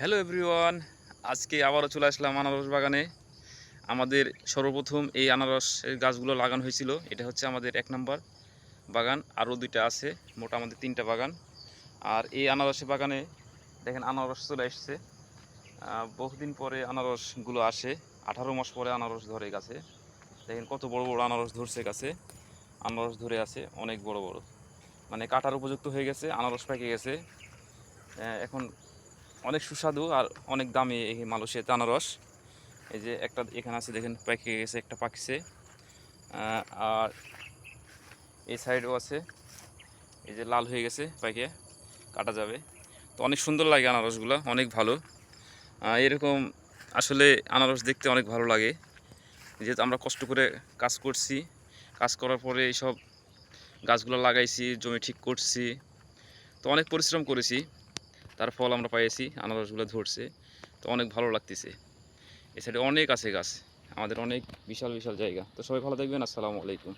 Hello everyone আজকে আবারও চলে আসলাম আনারস বাগানে। আমাদের সর্বপ্রথম এই আনারসের গাছগুলো লাগানো হয়েছিল। এটা হচ্ছে আমাদের এক নম্বর বাগান, আরও দুইটা আছে, মোট আমাদের তিনটা বাগান। আর এই আনারসের বাগানে দেখেন আনারস চলে এসছে। বহুদিন পরে আনারসগুলো আসে, আঠারো মাস পরে আনারস ধরে গাছে। দেখেন কত বড় বড় আনারস ধরছে গাছে। আনারস ধরে আছে অনেক বড় বড়। মানে কাটার উপযুক্ত হয়ে গেছে, আনারস পেকে গেছে। এখন অনেক সুস্বাদু আর অনেক দামি এই মালয়েশিয়াতে আনারস এই যে একটা এখানে আছে, দেখেন পেকে গেছে, একটা পাকিছে। আর এই সাইডও আছে। এই যে লাল হয়ে গেছে পাইকে কাটা যাবে। তো অনেক সুন্দর লাগে আনারসগুলো, অনেক ভালো। এরকম আসলে আনারস দেখতে অনেক ভালো লাগে। যেহেতু আমরা কষ্ট করে কাজ করছি, কাজ করার পরে এইসব গাছগুলো লাগাইছি, জমি ঠিক করছি, তো অনেক পরিশ্রম করেছি। তার ফল আমরা পাইছি আনারসগুলো ধরছে, তো অনেক ভালো লাগতেছে। এছাড়া অনেক আছে গাছ, আমাদের অনেক বিশাল বিশাল জায়গা। তো সবাই ভালো থাকবেন, আসসালামু আলাইকুম।